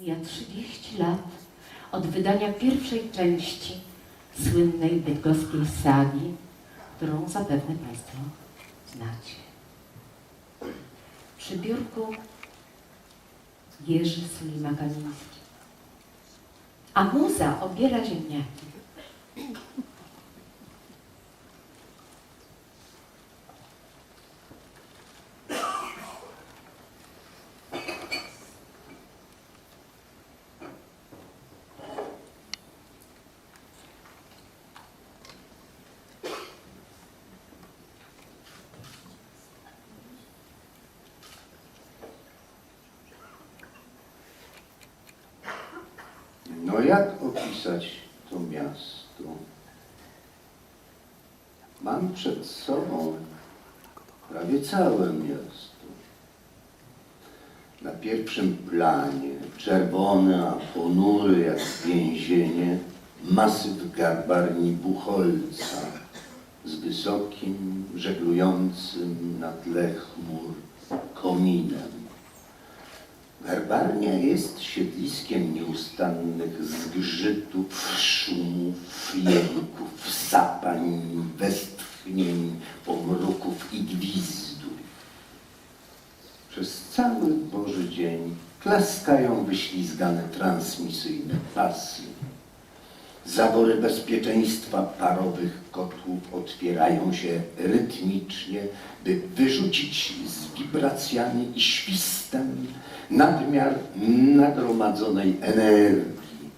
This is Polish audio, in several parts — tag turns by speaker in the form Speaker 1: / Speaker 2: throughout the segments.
Speaker 1: Mija 30 lat od wydania pierwszej części słynnej bydgoskiej sagi, którą zapewne Państwo znacie. Przy biurku Jerzy Sulima-Kamiński. A muza obiera ziemniaki.
Speaker 2: Jak opisać to miasto? Mam przed sobą prawie całe miasto. Na pierwszym planie, czerwony, a ponury jak więzienie, masyw garbarni Buchholca z wysokim, żeglującym na tle chmur kominem. Garbarnia jest siedliskiem nieustannych zgrzytów, szumów, jęków, sapań, westchnień, pomruków i gwizdów. Przez cały Boży dzień klaskają wyślizgane transmisyjne pasy. Zawory bezpieczeństwa parowych kotłów otwierają się rytmicznie, by wyrzucić z wibracjami i świstem nadmiar nagromadzonej energii.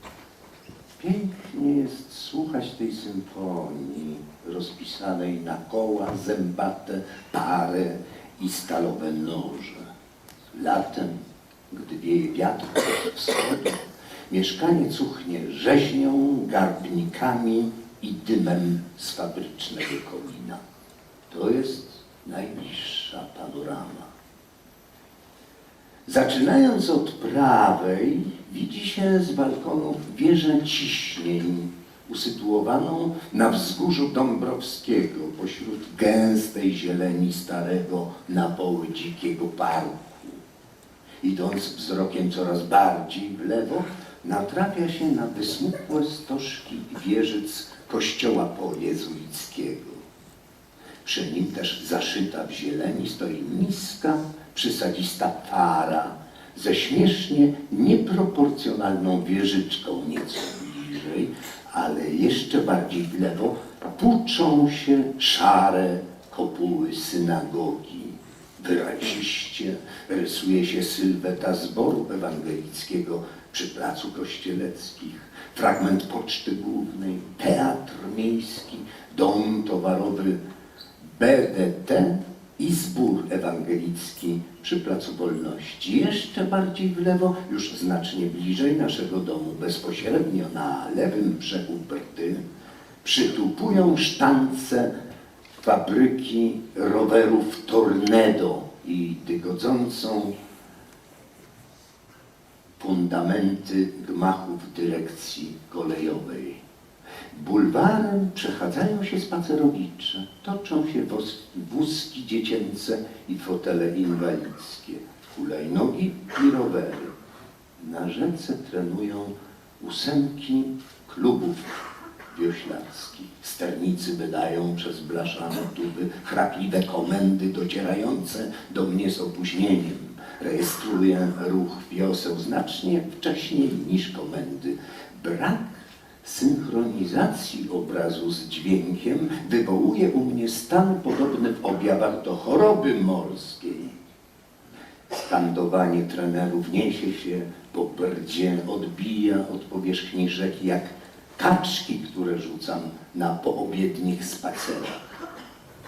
Speaker 2: Pięknie jest słuchać tej symfonii rozpisanej na koła, zębate, pary i stalowe noże. Latem, gdy wieje wiatr od wschodu, mieszkanie cuchnie rzeźnią, garbnikami i dymem z fabrycznego komina. To jest najbliższa panorama. Zaczynając od prawej, widzi się z balkonów wieżę ciśnień, usytuowaną na wzgórzu Dąbrowskiego, pośród gęstej zieleni starego na poły dzikiego parku. Idąc wzrokiem coraz bardziej w lewo, natrafia się na wysmukłe stożki wieżyc kościoła pojezuickiego. Przy nim też zaszyta w zieleni stoi niska, przysadzista fara ze śmiesznie nieproporcjonalną wieżyczką nieco bliżej, ale jeszcze bardziej w lewo puczą się szare kopuły synagogi. Wyraziście rysuje się sylweta zboru ewangelickiego przy placu kościeleckich, fragment poczty głównej, teatr miejski, dom towarowy BDT i zbór ewangelicki przy Placu Wolności. Jeszcze bardziej w lewo, już znacznie bliżej naszego domu, bezpośrednio na lewym brzegu Brdy, przytupują sztance fabryki rowerów Tornado i dygodzącą fundamenty gmachów dyrekcji kolejowej. Bulwarem przechadzają się spacerowicze, toczą się wózki dziecięce i fotele inwalidzkie, hulajnogi i rowery. Na rzece trenują ósemki klubów wioślarskich. Sternicy wydają przez blaszane tuby chrapliwe komendy docierające do mnie z opóźnieniem. Rejestruję ruch wioseł znacznie wcześniej niż komendy. Brak synchronizacji obrazu z dźwiękiem wywołuje u mnie stan podobny w objawach do choroby morskiej. Skandowanie trenerów niesie się po brdzie, odbija od powierzchni rzeki jak kaczki, które rzucam na poobiednich spacerach.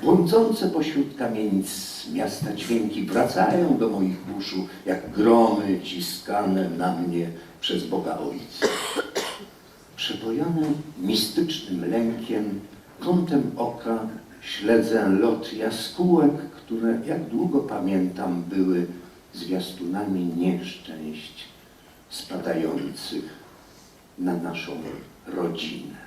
Speaker 2: Błądzące pośród kamienic miasta dźwięki wracają do moich uszu jak gromy ciskane na mnie przez Boga Ojca. Przebojony mistycznym lękiem, kątem oka śledzę lot jaskółek, które, jak długo pamiętam, były zwiastunami nieszczęść spadających na naszą rodzinę.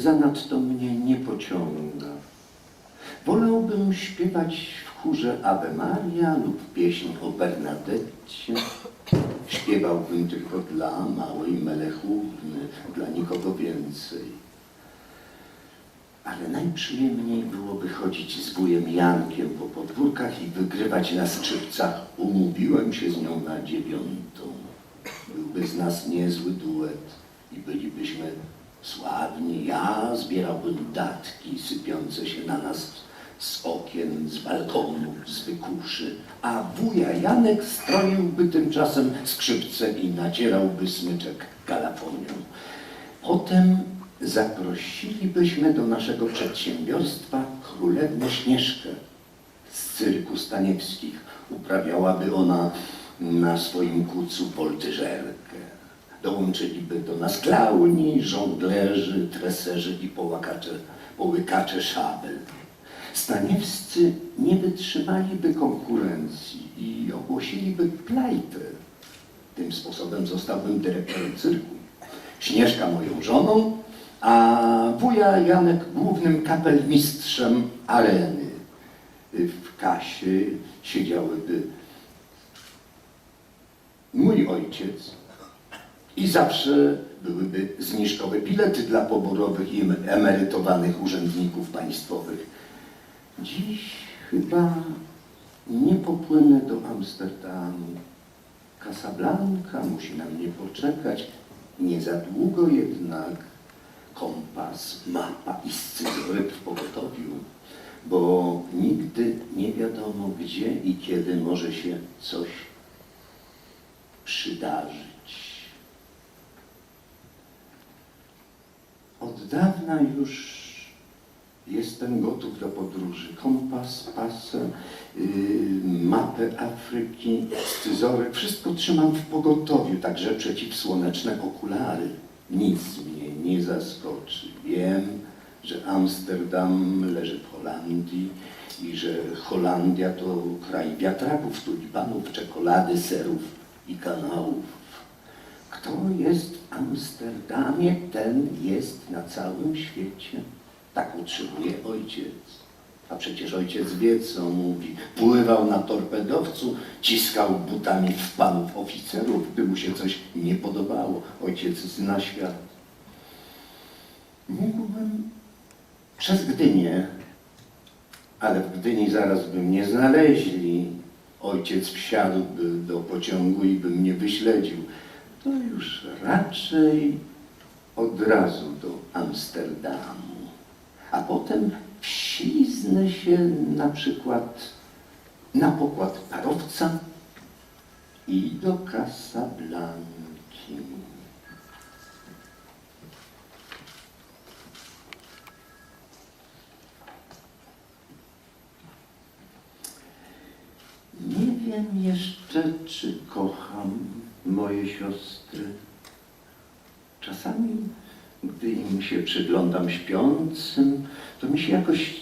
Speaker 2: Zanadto mnie nie pociąga. Wolałbym śpiewać w chórze Ave Maria lub pieśń o Bernadette. Śpiewałbym tylko dla małej Melechówny, dla nikogo więcej. Ale najprzyjemniej byłoby chodzić z wujem Jankiem po podwórkach i wygrywać na skrzypcach. Umówiłem się z nią na dziewiątą. Byłby z nas niezły duet i bylibyśmy sławni. Ja zbierałbym datki sypiące się na nas z okien, z balkonów, z wykuszy, a wuja Janek stroiłby tymczasem skrzypce i nacierałby smyczek galafonią. Potem zaprosilibyśmy do naszego przedsiębiorstwa królewną Śnieżkę z cyrku Staniewskich. Uprawiałaby ona na swoim kucu woltyżerkę. Dołączyliby do nas klauni, żonglerzy, treserzy i połakacze, połykacze szabel. Staniewscy nie wytrzymaliby konkurencji i ogłosiliby plajtę. Tym sposobem zostałbym dyrektorem cyrku. Śnieżka moją żoną, a wuja Janek głównym kapelmistrzem areny. W kasie siedziałyby mój ojciec i zawsze byłyby zniżkowe bilety dla poborowych i emerytowanych urzędników państwowych. Dziś chyba nie popłynę do Amsterdamu. Casablanca musi na mnie poczekać. Nie za długo jednak kompas, mapa i scyzoryk w pogotowiu, bo nigdy nie wiadomo gdzie i kiedy może się coś przydarzyć. Od dawna już jestem gotów do podróży. Kompas, pasę, yy, mapę Afryki, scyzoryk, wszystko trzymam w pogotowiu, także przeciwsłoneczne okulary. Nic mnie nie zaskoczy. Wiem, że Amsterdam leży w Holandii i że Holandia to kraj wiatraków, tulipanów, czekolady, serów i kanałów. Kto jest w Amsterdamie, ten jest na całym świecie. Tak utrzymuje ojciec. A przecież ojciec wie, co mówi. Pływał na torpedowcu, ciskał butami w panów oficerów, gdy mu się coś nie podobało. Ojciec zna świat. Mógłbym przez Gdynię, ale w Gdyni zaraz by mnie znaleźli. Ojciec wsiadłby do pociągu i by mnie wyśledził. To już raczej od razu do Amsterdamu. A potem wśliznę się na przykład na pokład parowca i do Casablanki. Nie wiem jeszcze, czy kocham moje siostry. Czasami, gdy im się przyglądam śpiącym, to mi się jakoś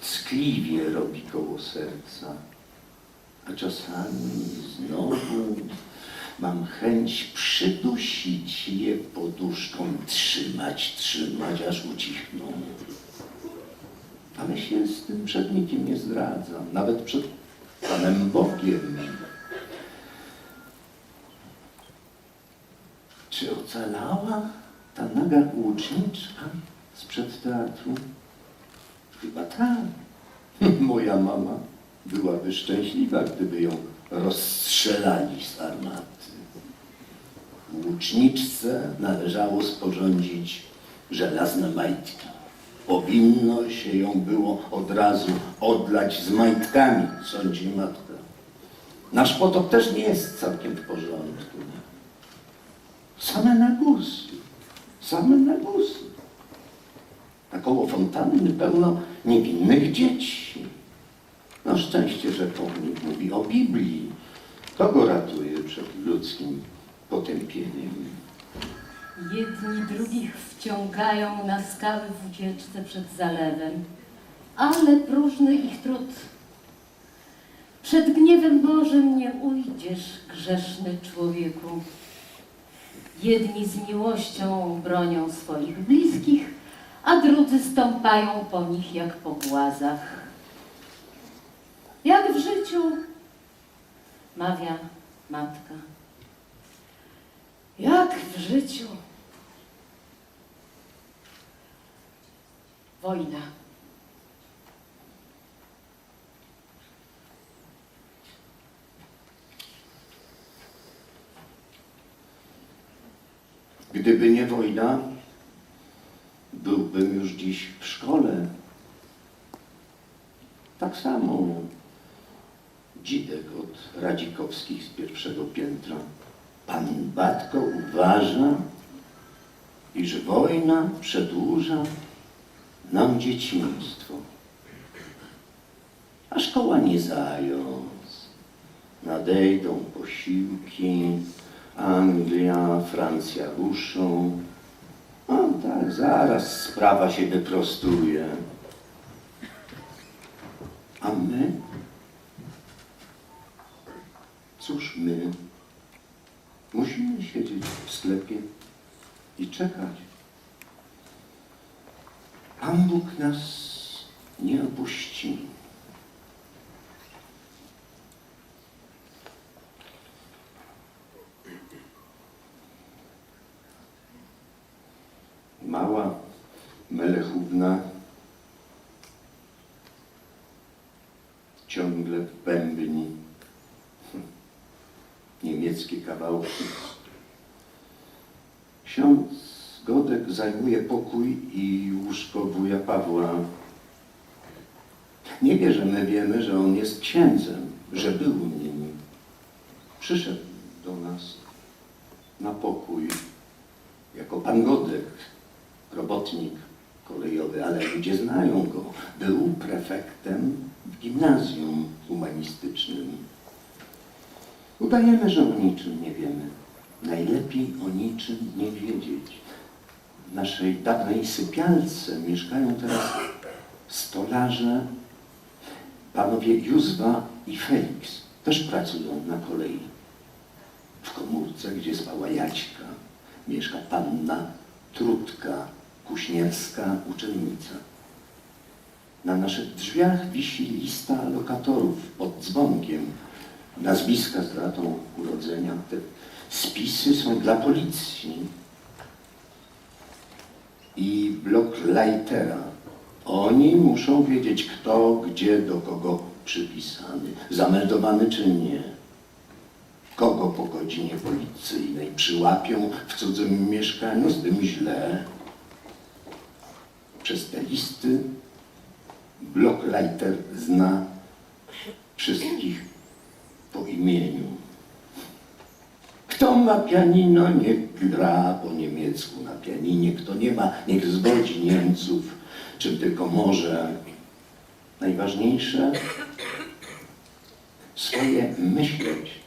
Speaker 2: ckliwie robi koło serca. A czasami znowu mam chęć przydusić je poduszką, trzymać, trzymać, aż ucichną. Ale się z tym przed nikim nie zdradzam, nawet przed Panem Bogiem. Czy ocalała ta naga łuczniczka sprzed teatru? Chyba tak. Moja mama byłaby szczęśliwa, gdyby ją rozstrzelali z armaty. Łuczniczce należało sporządzić żelazne majtki. Powinno się ją było od razu odlać z majtkami, sądzi matka. Nasz potok też nie jest całkiem w porządku. Same nagłosy, same nagłosy. A koło fontanny pełno niewinnych dzieci. No szczęście, że pomnik mówi o Biblii. To go ratuje przed ludzkim potępieniem.
Speaker 1: Jedni drugich wciągają na skały w ucieczce przed zalewem, ale próżny ich trud. Przed gniewem Bożym nie ujdziesz, grzeszny człowieku. Jedni z miłością bronią swoich bliskich, a drudzy stąpają po nich jak po głazach. Jak w życiu, mawia matka. Jak w życiu. Wojna.
Speaker 2: Gdyby nie wojna, byłbym już dziś w szkole. Tak samo dzidek od Radzikowskich z pierwszego piętra. Pan Batko uważa, iż wojna przedłuża nam dzieciństwo. A szkoła nie zając. Nadejdą posiłki, Anglia, Francja ruszą. A tak, zaraz sprawa się wyprostuje. A my? Cóż my? Musimy siedzieć w sklepie i czekać. Pan Bóg nas nie opuści. Mała Melechówna ciągle w bębni niemieckie kawałki. Ksiądz Godek zajmuje pokój i łóżko wuja Pawła. Nie wie, że my wiemy, że on jest księdzem, że był nim. Przyszedł do nas na pokój jako pan Godek, robotnik kolejowy, ale ludzie znają go. Był prefektem w gimnazjum humanistycznym. Udajemy, że o niczym nie wiemy. Najlepiej o niczym nie wiedzieć. W naszej dawnej sypialce mieszkają teraz stolarze, panowie Józwa i Felix. Też pracują na kolei. W komórce, gdzie spała Jaćka, mieszka panna Trudka, kuśnierska uczennica. Na naszych drzwiach wisi lista lokatorów pod dzwonkiem, nazwiska z datą urodzenia. Te spisy są dla policji. I blok Leitera. Oni muszą wiedzieć, kto, gdzie, do kogo przypisany, zameldowany czy nie. Kogo po godzinie policyjnej przyłapią w cudzym mieszkaniu, z tym źle. Przez te listy Blockleiter zna wszystkich po imieniu. Kto ma pianino, niech gra po niemiecku na pianinie. Kto nie ma, niech zwodzi Niemców, czym tylko może. Najważniejsze, swoje myśleć.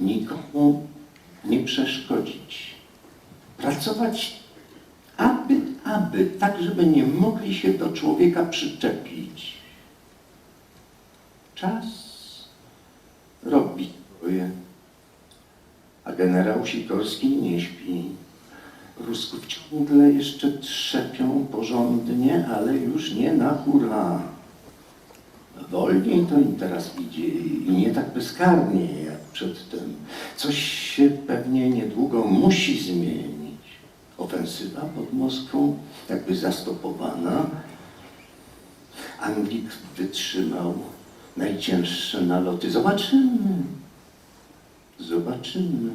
Speaker 2: Nikomu nie przeszkodzić. Pracować aby, aby, tak żeby nie mogli się do człowieka przyczepić. Czas robi swoje, a generał Sikorski nie śpi. Rusków ciągle jeszcze trzepią porządnie, ale już nie na hura. Wolniej to im teraz idzie i nie tak bezkarnie jak przedtem. Coś się pewnie niedługo musi zmienić. Ofensywa pod Moskwą jakby zastopowana. Anglik wytrzymał najcięższe naloty. Zobaczymy. Zobaczymy.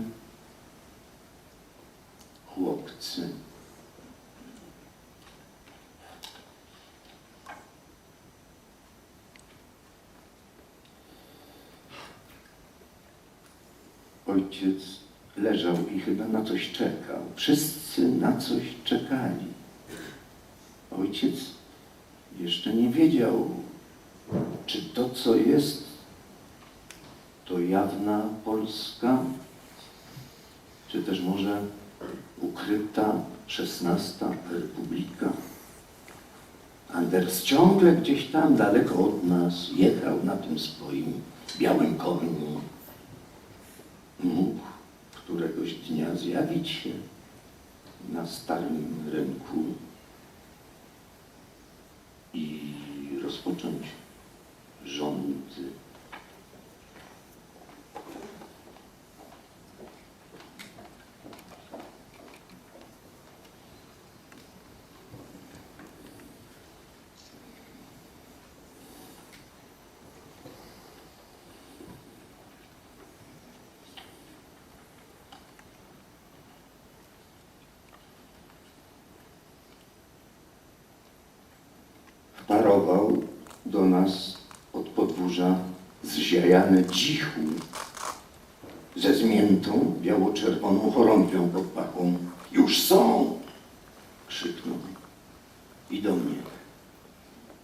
Speaker 2: Chłopcy. Ojciec leżał i chyba na coś czekał. Wszyscy na coś czekali. Ojciec jeszcze nie wiedział, czy to, co jest, to jawna Polska, czy też może ukryta XVI Republika. Anders ciągle gdzieś tam daleko od nas jechał na tym swoim białym koniu. Much, któregoś dnia zjawić się na starym rynku i rozpocząć rządy. Wparował do nas od podwórza zziajany dzichu ze zmiętą biało-czerwoną chorągwią pod pachą. Już są! krzyknął. I do mnie.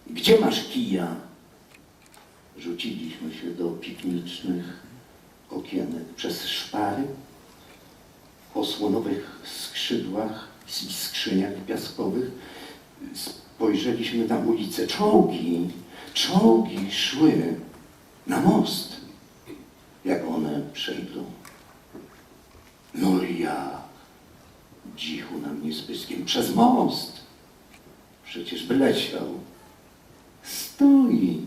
Speaker 2: Gdzie masz kija? Rzuciliśmy się do piknicznych okienek przez szpary o słonowych skrzydłach i skrzyniach piaskowych spojrzeliśmy na ulicę. Czołgi, czołgi szły na most. Jak one przejdą? No jak? Dzichu na mnie z pyskiem. Przez most. Przecież by leciał. Stoi.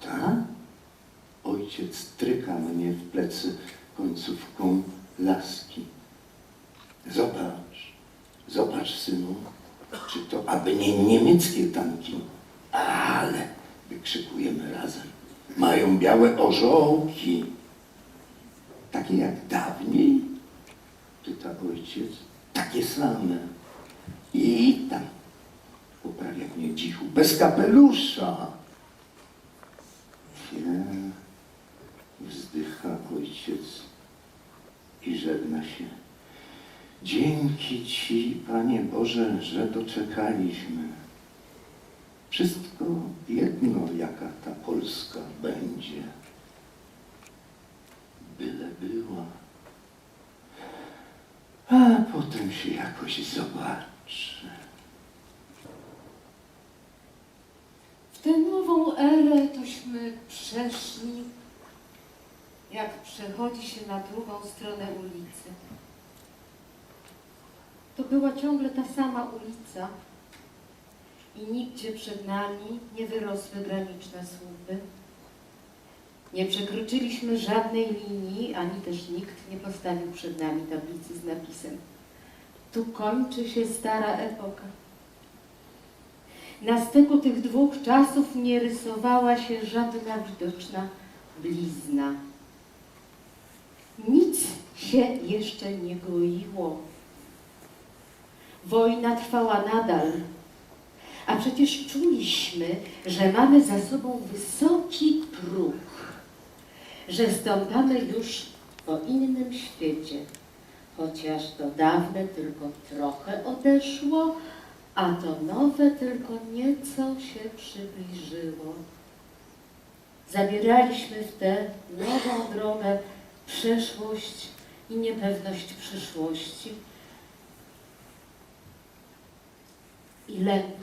Speaker 2: Tak? Ojciec tryka mnie w plecy końcówką laski. Zobacz, zobacz, synu, czy to aby nie niemieckie tanki, ale wykrzykujemy razem. Mają białe orzełki, takie jak dawniej, pyta ojciec, takie same. I tam poprawia mnie dzichu, bez kapelusza. Nie, wzdycha ojciec i żegna się. Dzięki Ci, Panie Boże, że doczekaliśmy. Wszystko jedno, jaka ta Polska będzie. Byle była. A potem się jakoś zobaczy.
Speaker 1: W tę nową erę tośmy przeszli, jak przechodzi się na drugą stronę ulicy. To była ciągle ta sama ulica i nigdzie przed nami nie wyrosły graniczne słupy. Nie przekroczyliśmy żadnej linii, ani też nikt nie postawił przed nami tablicy z napisem Tu kończy się stara epoka. Na styku tych dwóch czasów nie rysowała się żadna widoczna blizna. Nic się jeszcze nie goiło. Wojna trwała nadal, a przecież czuliśmy, że mamy za sobą wysoki próg, że stąpamy już po innym świecie, chociaż to dawne tylko trochę odeszło, a to nowe tylko nieco się przybliżyło. Zabieraliśmy w tę nową drogę przeszłość i niepewność przyszłości i lęk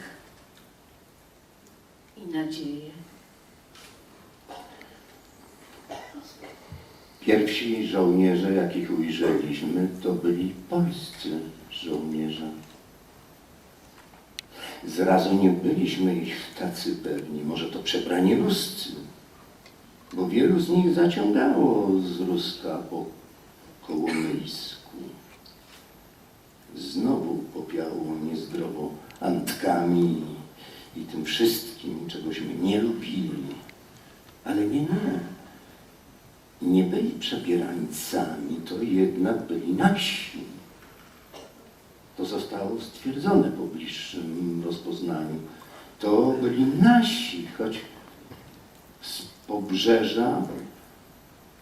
Speaker 1: i nadzieję.
Speaker 2: Pierwsi żołnierze, jakich ujrzeliśmy, to byli polscy żołnierze. Zrazu nie byliśmy ich tacy pewni, może to przebrani Ruscy, bo wielu z nich zaciągało z Ruska po kołomysku. Znowu popiało niezdrowo antkami i tym wszystkim, czegośmy nie lubili. Ale nie, nie. Nie byli przebierańcami, to jednak byli nasi. To zostało stwierdzone po bliższym rozpoznaniu. To byli nasi, choć z pobrzeża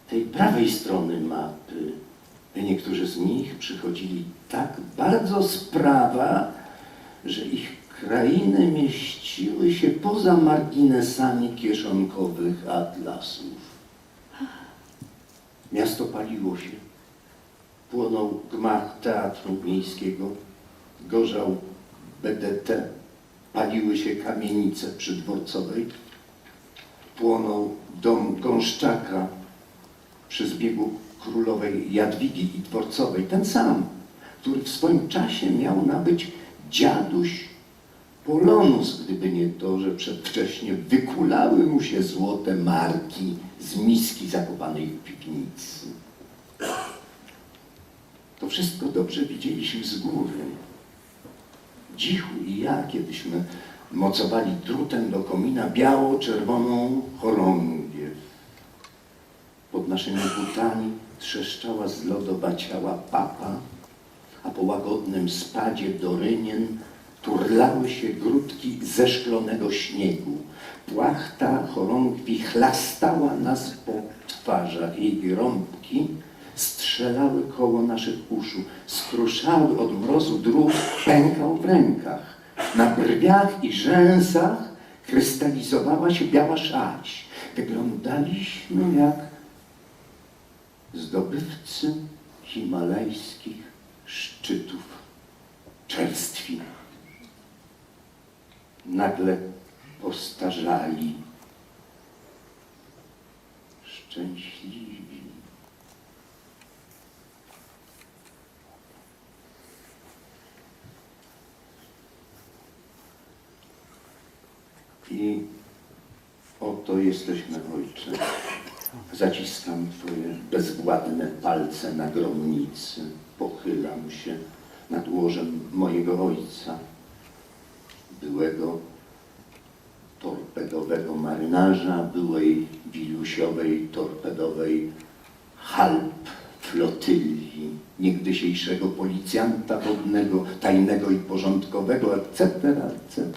Speaker 2: tej prawej strony mapy niektórzy z nich przychodzili tak bardzo z prawa, że ich krainy mieściły się poza marginesami kieszonkowych atlasów. Miasto paliło się. Płonął gmach Teatru Miejskiego, gorzał BDT, paliły się kamienice przydworcowej, płonął dom Gąszczaka przy zbiegu królowej Jadwigi i Dworcowej, ten sam, który w swoim czasie miał nabyć dziaduś Polonus, gdyby nie to, że przedwcześnie wykulały mu się złote marki z miski zakopanej w piwnicy. To wszystko dobrze widzieliśmy z góry. Dzichu i ja, kiedyśmy mocowali drutem do komina biało-czerwoną chorągiew. Pod naszymi butami trzeszczała zlodowaciała papa, a po łagodnym spadzie do rynien turlały się grudki zeszklonego śniegu. Płachta chorągwi chlastała nas po twarzach. Jej rąbki strzelały koło naszych uszu, skruszały od mrozu drób, pękał w rękach. Na brwiach i rzęsach krystalizowała się biała szać. Wyglądaliśmy jak zdobywcy himalajskich szczytów czerstwi. Nagle postarzali, szczęśliwi. I oto jesteśmy, Ojcze. Zaciskam Twoje bezwładne palce na gromnicy. Pochylam się nad łożem mojego ojca, byłego torpedowego marynarza, byłej wilusiowej torpedowej halb flotylli, niegdysiejszego policjanta wodnego, tajnego i porządkowego, etc., etc.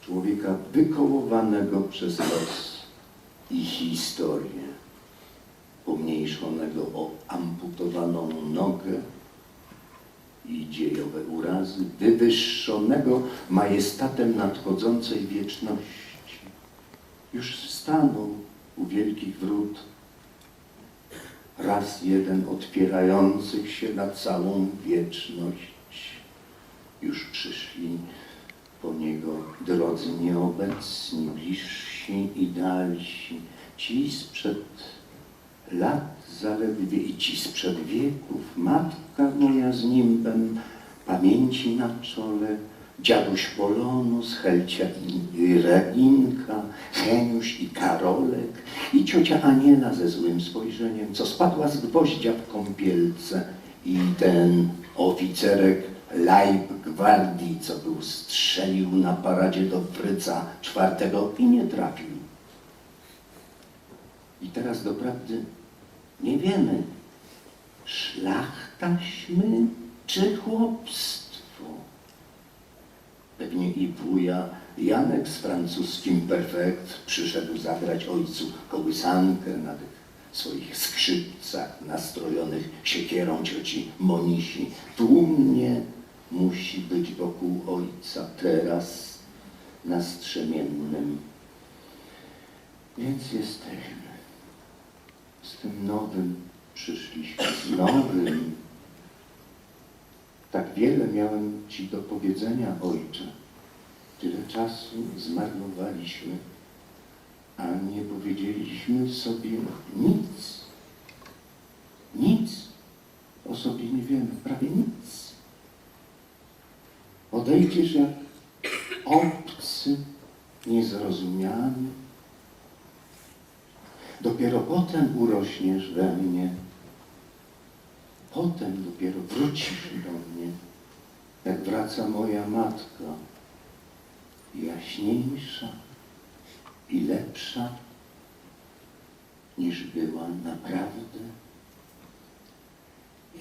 Speaker 2: Człowieka wykołowanego przez los i historię, pomniejszonego o amputowaną nogę i dziejowe urazy, wywyższonego majestatem nadchodzącej wieczności. Już stanął u wielkich wrót, raz jeden otwierających się na całą wieczność. Już przyszli po niego drodzy nieobecni, bliżsi i dalsi, ci sprzed lat zaledwie i ci sprzed wieków, matka moja z nimbem pamięci na czole, dziaduś Polonus, Helcia i Reginka, Heniusz i Karolek i ciocia Aniela ze złym spojrzeniem, co spadła z gwoździa w kąpielce i ten oficerek Leib Gwardii, co był strzelił na paradzie do Fryca czwartego i nie trafił. I teraz doprawdy nie wiemy, szlachtaśmy czy chłopstwo. Pewnie i wuja Janek z francuskim perfekt przyszedł zagrać ojcu kołysankę na tych swoich skrzypcach nastrojonych siekierą cioci Monisi. Tłumnie musi być wokół ojca teraz na strzemiennym. Więc jesteśmy. Z tym nowym przyszliśmy, z nowym. Tak wiele miałem Ci do powiedzenia, Ojcze. Tyle czasu zmarnowaliśmy, a nie powiedzieliśmy sobie nic. Nic o sobie nie wiemy, prawie nic. Odejdziesz jak obcy, niezrozumiany. Dopiero potem urośniesz we mnie. Potem dopiero wrócisz do mnie, jak wraca moja matka, jaśniejsza i lepsza niż była naprawdę.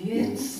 Speaker 1: Więc